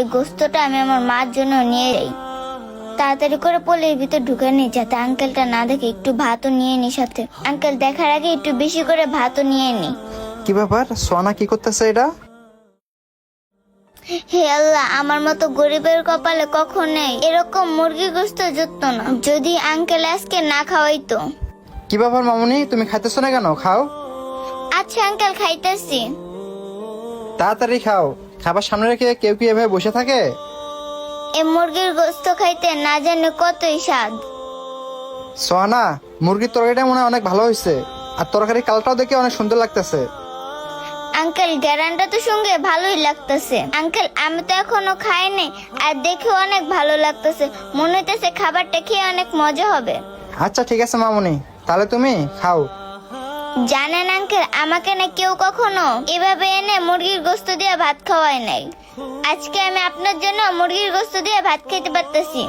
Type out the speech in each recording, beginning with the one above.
এই গোস্তটা আমি আমার মার জন্য নিয়ে যাই তাড়াতাড়ি করে পোলের ভিতর ঢুকে নি যাতে আঙ্কেলটা না দেখে একটু ভাতও নিয়ে নি সাথে। আঙ্কেল দেখার আগে একটু বেশি করে ভাতও নিয়ে নি। কি ব্যাপার? সোনা কি করতেছে এটা? হে আল্লাহ আমার মতো গরিবের কপালে কখনোই এরকম মুরগি গোস্ত জুটতো না। যদি আঙ্কেল আজকে না খাওয়াইতো। কি ব্যাপার মামুনি? তুমি খাইতেছো না কেন? খাও। আচ্ছা আঙ্কেল খাইতেছি। তাড়াতাড়ি খাও। খাবার সামনে রেখে কেউ কি এভাবে বসে থাকে? এ মুরগির গোস্ত খাইতে না জানি কতই স্বাদ। সোহানা মুরগির তরকারিটা মনে হয় অনেক ভালো হয়েছে। আর তরকারির কালটাও দেখে অনেক সুন্দর লাগতেছে। আঙ্কেল গ্যারান্টা তো সঙ্গে ভালোই লাগতেছে। আঙ্কেল আমি তো এখনও খাইনি আর দেখে অনেক ভালো লাগতেছে। মনে হইতেছে খাবারটা খেয়ে অনেক মজা হবে। আচ্ছা ঠিক আছে মামুনি। তাহলে তুমি খাও। জানেন আঙ্কেল আমাকে না কেউ কখনো এভাবে এনে মুরগির গোস্ত দিয়ে ভাত খাওয়ায় নাই। আজকে আমি আপনার জন্য মুরগির গোস্ত দিয়ে ভাত খেতে পারতেছি।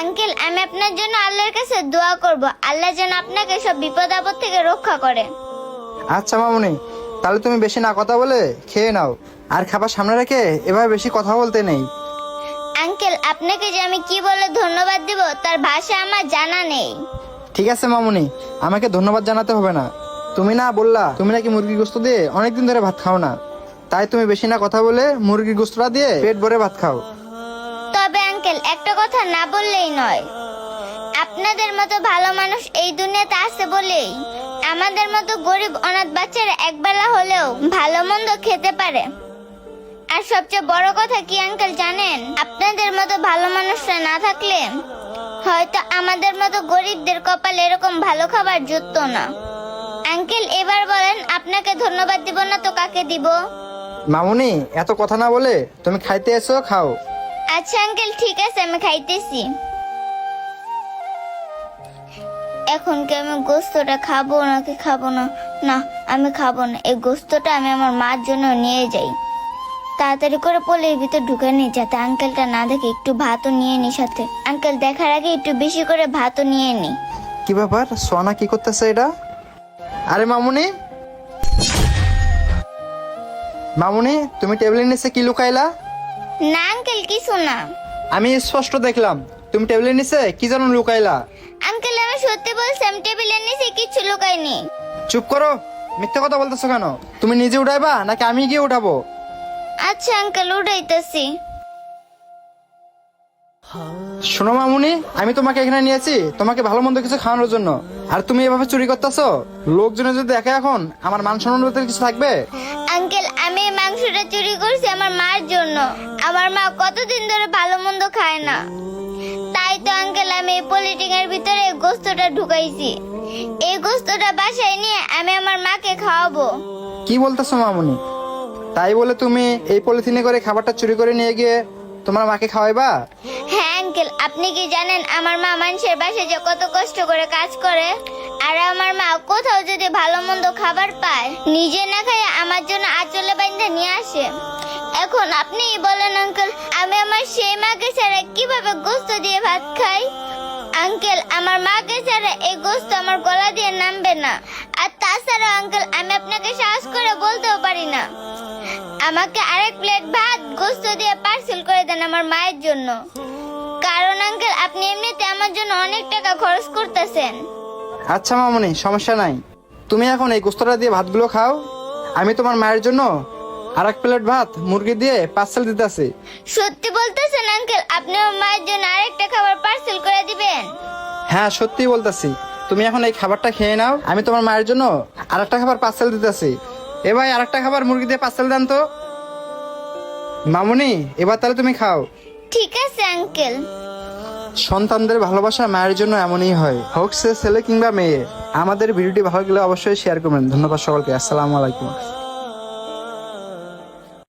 আঙ্কেল আমি আপনার জন্য আল্লাহর কাছে দোয়া করব। আল্লাহ যেন আপনাকে সব বিপদ আপদ থেকে রক্ষা করে। আচ্ছা মামুনি তাহলে তুমি বেশি না কথা বলে খেয়ে নাও। আর খাবার সামনে রেখে এভাবে বেশি কথা বলতে নেই। আঙ্কেল আপনাকে যে আমি কি বলে ধন্যবাদ দিব তার ভাষা আমার জানা নেই। ঠিক আছে মামুনি আমাকে ধন্যবাদ জানাতে হবে না। তুমি না বললা, তুমি নাকি মুরগির গোস্ত দিয়ে অনেকদিন ধরে ভাত খাও না। তাই তুমি বেশি না কথা বলে মুরগির গোস্তটা দিয়ে পেট ভরে ভাত খাও। তবে আঙ্কেল, একটা কথা না বললেই নয়। আপনাদের মতো ভালো মানুষ এই দুনিয়াতে আছে বলেই আমাদের মতো গরিব অনাথ বাচ্চারা একবেলা হলেও ভালো মন্দ খেতে পারে। আর সবচেয়ে বড় কথা কি আঙ্কেল জানেন? আপনাদের মতো ভালো মানুষরা না থাকলে হয়তো আমাদের মতো গরিবদের কপালে এরকম ভালো খাবার জুটতো না। আঙ্কেল এবার বলেন আপনাকে ধন্যবাদ দিব না তো কাকে দিব? মামুনি এত কথা না বলে তুমি খাইতে এসো খাও। আচ্ছা আঙ্কেল ঠিক আছে আমি খাইতেছি। এখন কি আমি গোস্তটা খাব নাকি খাব না? না আমি খাব না। এই গোস্তটা আমি আমার মার জন্য নিয়ে যাই। তাড়াতাড়ি করে পোলের ভিতর ঢুকে নিই যাতে আঙ্কেলটা না দেখে একটু ভাতও নিয়ে নি সাথে। আঙ্কেল দেখার আগে একটু বেশি করে ভাতও নিয়ে নিই কি ব্যাপার? সোনা কি করতেছে এটা? আরে মামুনি। মামুনি তুমি টেবিলের নিচে কি লুকাইলা? না আঙ্কেল কিছু না। আমি স্পষ্ট দেখলাম। তুমি টেবিলের নিচে কি যেন লুকাইলা? আঙ্কেল আমি সত্যি বলছি আমি টেবিলের নিচে কিছু লুকাইনি। চুপ করো। মিথ্যে কথা বলতেছো কেন? তুমি নিজে উঠাইবা নাকি আমি গিয়ে উঠাবো? আচ্ছা আঙ্কেল উঠাইতেছি। শোনো মামুনি আমি তোমাকে এখানে নিয়েছি। তোমাকে ভালো মন্দ কিছু খাওয়ানোর জন্য। আর তুমি এভাবে চুরি করতেছো? লোকজনে যদি দেখে এখন আমার মান সম্মান কিছু থাকবে? আঙ্কেল আমি এই মাংসটা চুরি করছি আমার মার জন্য। আমার মা কতদিন ধরে ভালো মন্দ খায় না। তাই তো আঙ্কেল আমি এই পলিটিকের ভিতরে এই গোস্তটা ঢুকাইছি। এই গোস্তটা বাসায় নিয়ে আমি আমার মাকে খাওয়াবো। কি বলতেছো মামুনি? তাই বলে তুমি এই পলিথিনে করে খাবারটা চুরি করে নিয়ে গিয়ে তোমার মাকে খাওয়াইবা? আঙ্কেল, আপনি কি জানেন আমার মা মানুষের বাসায় যে কত কষ্ট করে কাজ করে? আর আমার মা কোথাও যদি ভালো মন্দ খাবার পায়, নিজে না খায় আমার জন্য আঁচলে বাইন্ধে নিয়ে আসে। এখন আপনিই বলেন, আঙ্কেল, আমি আমার সেই মাকে ছাড়া কীভাবে গোস্ত দিয়ে ভাত খাই? আঙ্কেল, আমার মাকে ছাড়া এই গোস্ত আমার গলা দিয়ে নামবে না। আর তাছাড়া আঙ্কেল, আমি আপনাকে সাহস করে বলতেও পারি না। আমাকে আরেক প্লেট ভাত গোস্ত দিয়ে পার্সেল করে দেন আমার মায়ের জন্য। আঙ্কেল আপনি এমনিতে আমার জন্য অনেক টাকা খরচ করতেছেন। আচ্ছা মামুনি সমস্যা নাই। তুমি এখন এই গোস্তটা দিয়ে ভাতগুলো খাও। আমি তোমার মায়ের জন্য আর এক প্লেট ভাত মুরগি দিয়ে পার্সেল দিতেছি। সত্যি বলতেছেন আঙ্কেল আপনি আমার মায়ের জন্য আরেকটা খাবার পার্সেল করে দিবেন? হ্যাঁ সত্যি বলতেছি। তুমি এখন এই খাবারটা খেয়ে নাও। আমি তোমার মায়ের জন্য আর একটা খাবার পার্সেল দিতেছি। এ ভাই আর একটা খাবার মুরগি দিয়ে পার্সেল দেন তো। মামুনি এবার তাহলে তুমি খাও। ঠিক আছে আঙ্কেল সন্তানদের ভালোবাসা মায়ের জন্য এমনই হয়। হোক সে ছেলে কিংবা মেয়ে, আমাদের ভিডিওটি ভালো লাগলে অবশ্যই শেয়ার করবেন। ধন্যবাদ সকলকে। আসসালামু আলাইকুম।